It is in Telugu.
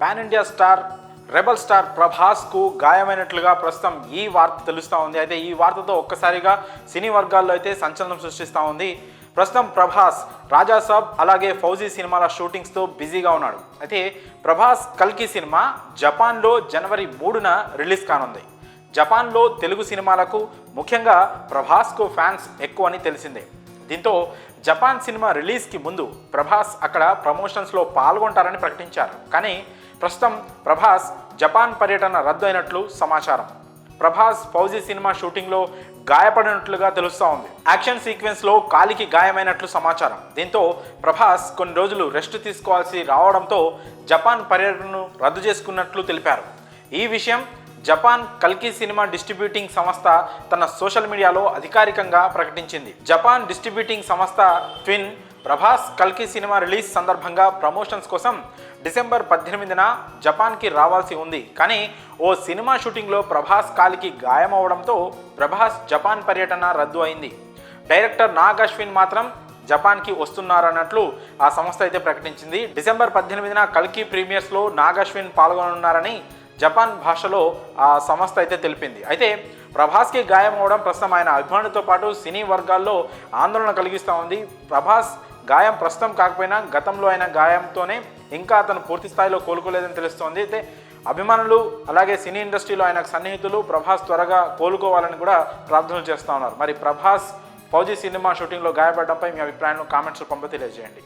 Pan India star rebel star ప్రభాస్కు గాయమైనట్లుగా ప్రస్తుతం ఈ వార్త తెలుస్తూ ఉంది. అయితే ఈ వార్తతో ఒక్కసారిగా సినీ వర్గాల్లో అయితే సంచలనం సృష్టిస్తూ ఉంది. ప్రస్తుతం ప్రభాస్ రాజాసాబ్ అలాగే ఫౌజీ సినిమాల షూటింగ్స్తో బిజీగా ఉన్నాడు. అయితే ప్రభాస్ కల్కి సినిమా జపాన్లో జనవరి మూడున రిలీజ్ కానుంది. జపాన్లో తెలుగు సినిమాలకు ముఖ్యంగా ప్రభాస్కు ఫ్యాన్స్ ఎక్కువ అని తెలిసిందే. దీంతో జపాన్ సినిమా రిలీజ్కి ముందు ప్రభాస్ అక్కడ ప్రమోషన్స్లో పాల్గొంటారని ప్రకటించారు. కానీ ప్రస్తుతం ప్రభాస్ జపాన్ పర్యటన రద్దు అయినట్లు సమాచారం. ప్రభాస్ ఫౌజీ సినిమా షూటింగ్లో గాయపడినట్లుగా తెలుస్తూ ఉంది. యాక్షన్ సీక్వెన్స్లో కాలికి గాయమైనట్లు సమాచారం. దీంతో ప్రభాస్ కొన్ని రోజులు రెస్ట్ తీసుకోవాల్సి రావడంతో జపాన్ పర్యటనను రద్దు చేసుకున్నట్లు తెలిపారు. ఈ విషయం జపాన్ కల్కి సినిమా డిస్ట్రిబ్యూటింగ్ సంస్థ తన సోషల్ మీడియాలో అధికారికంగా ప్రకటించింది. జపాన్ డిస్ట్రిబ్యూటింగ్ సంస్థ ట్విన్ ప్రభాస్ కల్కి సినిమా రిలీజ్ సందర్భంగా ప్రమోషన్స్ కోసం డిసెంబర్ పద్దెనిమిదిన జపాన్కి రావాల్సి ఉంది. కానీ ఓ సినిమా షూటింగ్లో ప్రభాస్ కాలికి గాయమవడంతో ప్రభాస్ జపాన్ పర్యటన రద్దు అయింది. డైరెక్టర్ నాగ్ అశ్విన్ మాత్రం జపాన్కి వస్తున్నారన్నట్లు ఆ సంస్థ అయితే ప్రకటించింది. డిసెంబర్ పద్దెనిమిదిన కల్కి ప్రీమియర్స్లో నాగ్ అశ్విన్ పాల్గొనున్నారని జపాన్ భాషలో ఆ సంస్థ అయితే తెలిపింది. అయితే ప్రభాస్కి గాయం అవడం ప్రస్తుతం ఆయన అభిమానులతో పాటు సినీ వర్గాల్లో ఆందోళన కలిగిస్తూ ఉంది. ప్రభాస్ గాయం ప్రస్తుతం కాకపోయినా గతంలో ఆయన గాయంతోనే ఇంకా అతను పూర్తి స్థాయిలో కోలుకోలేదని తెలుస్తోంది. అయితే అభిమానులు అలాగే సినీ ఇండస్ట్రీలో ఆయనకు సన్నిహితులు ప్రభాస్ త్వరగా కోలుకోవాలని కూడా ప్రార్థనలు చేస్తూ ఉన్నారు. మరి ప్రభాస్ ఫౌజీ సినిమా షూటింగ్లో గాయపడడంపై మీ అభిప్రాయాలను కామెంట్స్ పంప తెలియజేయండి.